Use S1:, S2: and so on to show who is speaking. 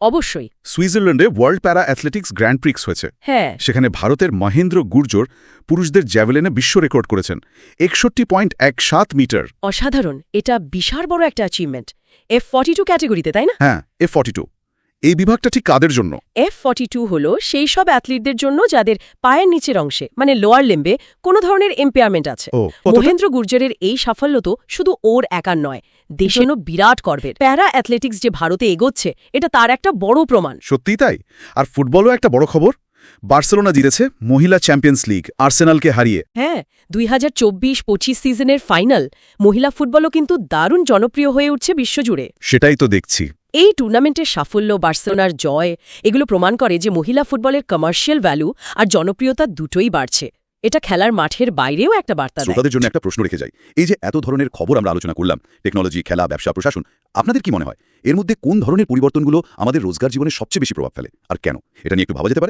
S1: অবশ্যই।
S2: সুইজারল্যান্ডে world para athletics grand Prix হয়েছে।
S1: হ্যাঁ।
S2: সেখানে ভারতের মহেন্দ্র গুর্জর পুরুষদের জ্যাভেলিনে বিশ্ব রেকর্ড করেছেন। একষট্টি পয়েন্ট এক সাত মিটার।
S1: অসাধারণ। এটা বিশাল বড় একটা অ্যাচিভমেন্ট এফ ফর্টি টু ক্যাটেগরিতে তাই না?
S2: হ্যাঁ এফ ফর্টি টু এই বিভাগটা ঠিক কাদের জন্য?
S1: এফ ফর্টি টু হল সেই সব অ্যাথলিটদের জন্য যাদের পায়ের নিচের অংশে মানে লোয়ার লেম্বে কোনো ধরনের এম্পেয়ারমেন্ট আছে। মহেন্দ্র গুর্জরের এই সাফল্য তো শুধু ওর একার নয় দেশেরও বিরাট গর্বের। প্যারা অ্যাথলেটিক্স যে ভারতে এগোচ্ছে এটা তার একটা বড় প্রমাণ।
S2: সত্যিই তাই? আর ফুটবলও একটা বড় খবর। বার্সেলোনা জিতেছে মহিলা চ্যাম্পিয়ন্স লিগ আর্সেনালকে হারিয়ে।
S1: হ্যাঁ দুই হাজার চব্বিশ পঁচিশ সিজনের ফাইনাল মহিলা ফুটবলও কিন্তু দারুণ জনপ্রিয় হয়ে উঠছে বিশ্বজুড়ে।
S2: সেটাই তো দেখছি।
S1: এই টুর্নামেন্টের সাফল্য, বার্সেলোনার জয়, এগুলো প্রমাণ করে যে মহিলা ফুটবলের কমার্শিয়াল ভ্যালু আর জনপ্রিয়তা দুটোই বাড়ছে। এটা খেলার মাঠের বাইরেও একটা বার্তা
S3: শ্রোতাদের জন্য একটা প্রশ্ন রেখে যাই। এই যে এত ধরনের খবর আমরা আলোচনা করলাম টেকনোলজি খেলা, ব্যবসা, প্রশাসন, আপনাদের কি মনে হয়? এর মধ্যে কোন ধরনের পরিবর্তনগুলো আমাদের রোজগার জীবনে সবচেয়ে বেশি প্রভাব ফেলে, আর কেন? এটা নিয়ে একটু ভাবা যেতে পারে?